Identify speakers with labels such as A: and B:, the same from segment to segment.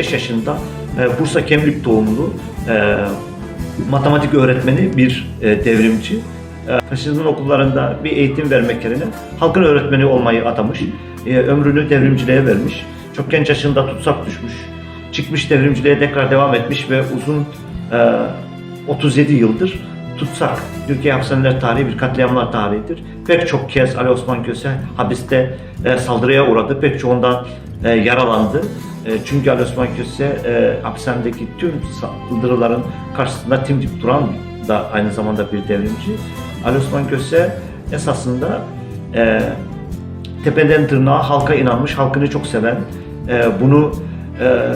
A: 65 yaşında e, Bursa Kemlik doğumlu e, matematik öğretmeni bir e, devrimci. E, faşizmin okullarında bir eğitim vermek yerine halkın öğretmeni olmayı adamış. E, ömrünü devrimciliğe vermiş. Çok genç yaşında tutsak düşmüş. Çıkmış devrimciliğe tekrar devam etmiş ve uzun e, 37 yıldır tutsak. Türkiye hapishaneler tarihi bir katliamlar tarihidir. Pek çok kez Ali Osman Köse hapiste saldırıya uğradı. Pek çoğundan e, yaralandı. E, çünkü Ali Osman Köse e, hapishanedeki tüm saldırıların karşısında dimdik duran da aynı zamanda bir devrimci. Ali Osman Köse esasında e, tepeden tırnağa halka inanmış, halkını çok seven, e, bunu e,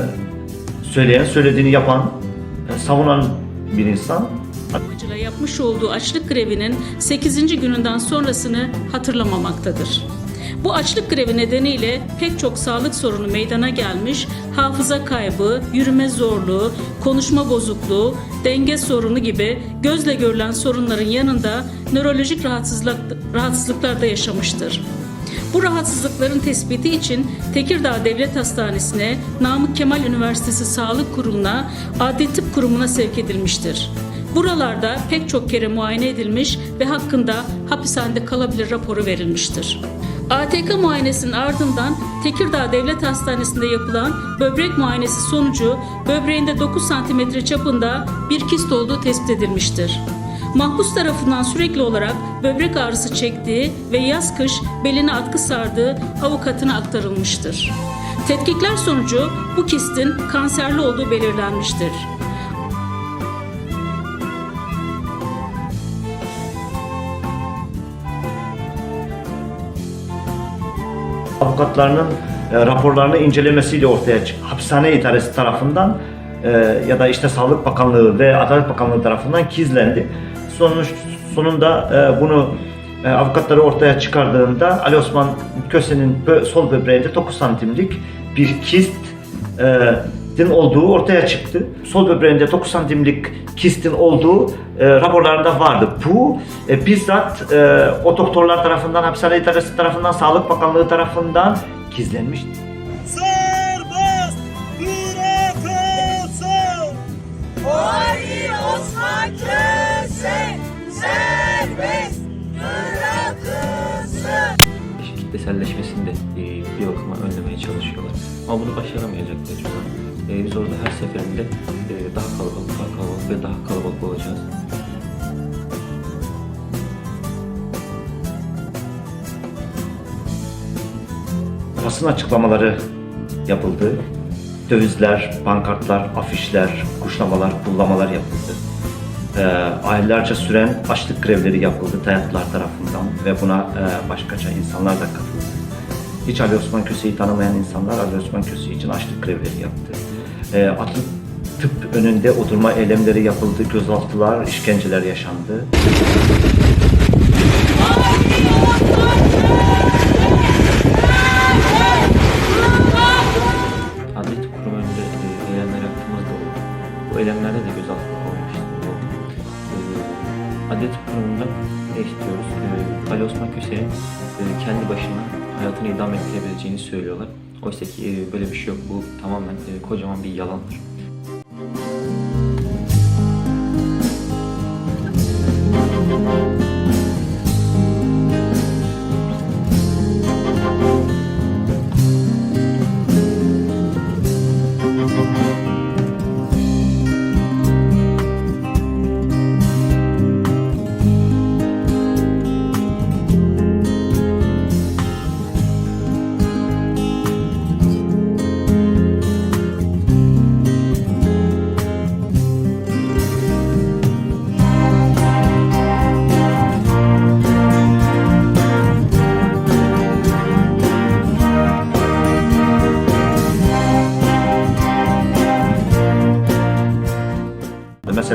A: söyleyen, söylediğini yapan, e, savunan bir insan.
B: yapmış olduğu açlık grevinin 8. gününden sonrasını hatırlamamaktadır. Bu açlık grevi nedeniyle pek çok sağlık sorunu meydana gelmiş, hafıza kaybı, yürüme zorluğu, konuşma bozukluğu, denge sorunu gibi gözle görülen sorunların yanında nörolojik rahatsızlık, rahatsızlıklar da yaşamıştır. Bu rahatsızlıkların tespiti için Tekirdağ Devlet Hastanesi'ne, Namık Kemal Üniversitesi Sağlık Kurumu'na, Adli Tıp Kurumu'na sevk edilmiştir. Buralarda pek çok kere muayene edilmiş ve hakkında hapishanede kalabilir raporu verilmiştir. ATK muayenesinin ardından Tekirdağ Devlet Hastanesi'nde yapılan böbrek muayenesi sonucu böbreğinde 9 cm çapında bir kist olduğu tespit edilmiştir. Mahpus tarafından sürekli olarak böbrek ağrısı çektiği ve yaz kış beline atkı sardığı avukatına aktarılmıştır. Tetkikler sonucu bu kistin kanserli olduğu belirlenmiştir.
A: Avukatlarının e, raporlarını incelemesiyle ortaya çıktı. Hapishane idaresi tarafından e, ya da işte Sağlık Bakanlığı ve Adalet Bakanlığı tarafından gizlendi. Sonuç sonunda e, bunu e, avukatları ortaya çıkardığında Ali Osman Köse'nin sol böbreğinde 9 santimlik bir kist e, din olduğu ortaya çıktı. Sol böbreğinde 9 santimlik kistin olduğu e, raporlarında vardı. Bu e, bizzat e, o doktorlar tarafından, hapishane idaresi tarafından, Sağlık Bakanlığı tarafından gizlenmişti.
C: Serbest bırakılsın.
D: Ali Osman Köse serbest bırakılsın.
E: kitleselleşmesini de e, bir bakıma önlemeye çalışıyorlar. Ama bunu başaramayacaklar hiçbir zaman. E, biz orada her seferinde e, daha kalabalık, daha kalabalık ve daha kalabalık olacağız.
A: Basın açıklamaları yapıldı. Dövizler, pankartlar, afişler, kuşlamalar, kullamalar yapıldı. Ee, aylarca süren açlık grevleri yapıldı Tayatlılar tarafından ve buna e, başkaca insanlar da katıldı. Hiç Ali Osman Köse'yi tanımayan insanlar Ali Osman Köse için açlık grevleri yaptı. Ee, atlı tıp önünde oturma eylemleri yapıldı, gözaltılar, işkenceler yaşandı.
E: Adli Tıp Kurumu önünde e, eylemler yaptığımız da oldu. Bu eylemlerde de gözaltına alınmıştım. oldu. E, Adli Tıp Kurumu'nda ne istiyoruz? E, Ali Osman Köse'nin e, kendi başına hayatını idam ettirebileceğini söylüyorlar. Oysa ki e, böyle bir şey yok. Bu tamamen e, kocaman bir yalandır.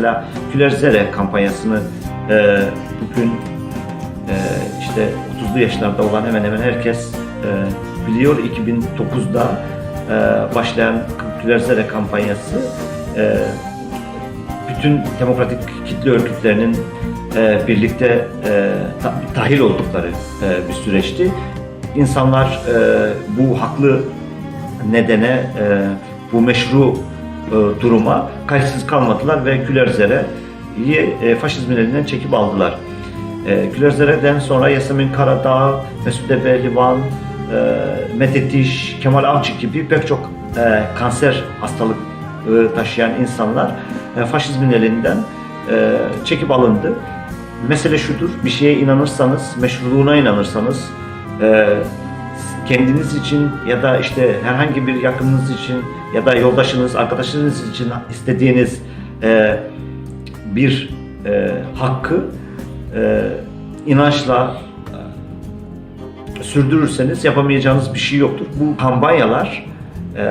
A: Mesela Külerzere kampanyasını e, bugün e, işte 30'lu yaşlarda olan hemen hemen herkes e, biliyor. 2009'da e, başlayan Külerzere kampanyası e, bütün demokratik kitle örgütlerinin e, birlikte e, ta- dahil oldukları e, bir süreçti. İnsanlar e, bu haklı nedene e, bu meşru e, duruma kayıtsız kalmadılar ve Gülerzere'yi e, faşizmin elinden çekip aldılar. E, Gülerzere'den sonra Yasemin Karadağ, Mesut Ebelivan, e, Medet İş, Kemal Avcı gibi pek çok e, kanser hastalık taşıyan insanlar faşizmin elinden çekip alındı. Mesele şudur, bir şeye inanırsanız, meşruluğuna inanırsanız, kendiniz için ya da işte herhangi bir yakınınız için ya da yoldaşınız, arkadaşınız için istediğiniz e, bir e, hakkı e, inançla e, sürdürürseniz yapamayacağınız bir şey yoktur. Bu kampanyalar e,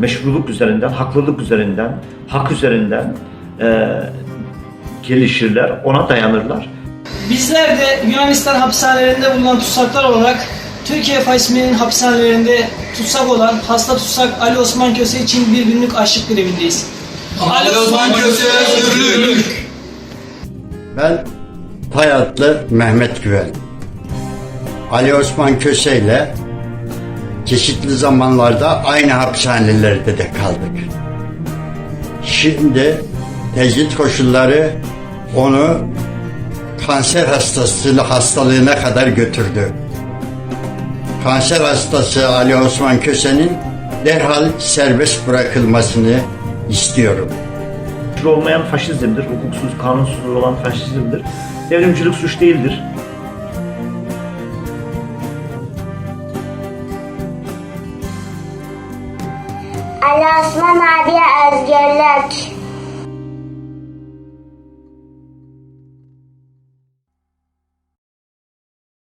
A: meşruluk üzerinden, haklılık üzerinden, hak üzerinden e, gelişirler, ona dayanırlar.
F: Bizler de Yunanistan hapishanelerinde bulunan tutsaklar olarak Türkiye faşizminin hapishanelerinde tutsak olan hasta tutsak Ali Osman Köse için bir günlük açlık grevindeyiz. Ali Osman Köse özgürlük!
G: Ben Tayatlı Mehmet Güven. Ali Osman Köse ile çeşitli zamanlarda aynı hapishanelerde de kaldık. Şimdi tecrit koşulları onu kanser hastası hastalığına kadar götürdü. Kanser hastası Ali Osman Köse'nin derhal serbest bırakılmasını istiyorum.
A: Meşru olmayan faşizmdir, hukuksuz, kanunsuz olan faşizmdir. Devrimcilik suç değildir.
H: Ali Osman abi özgürlük.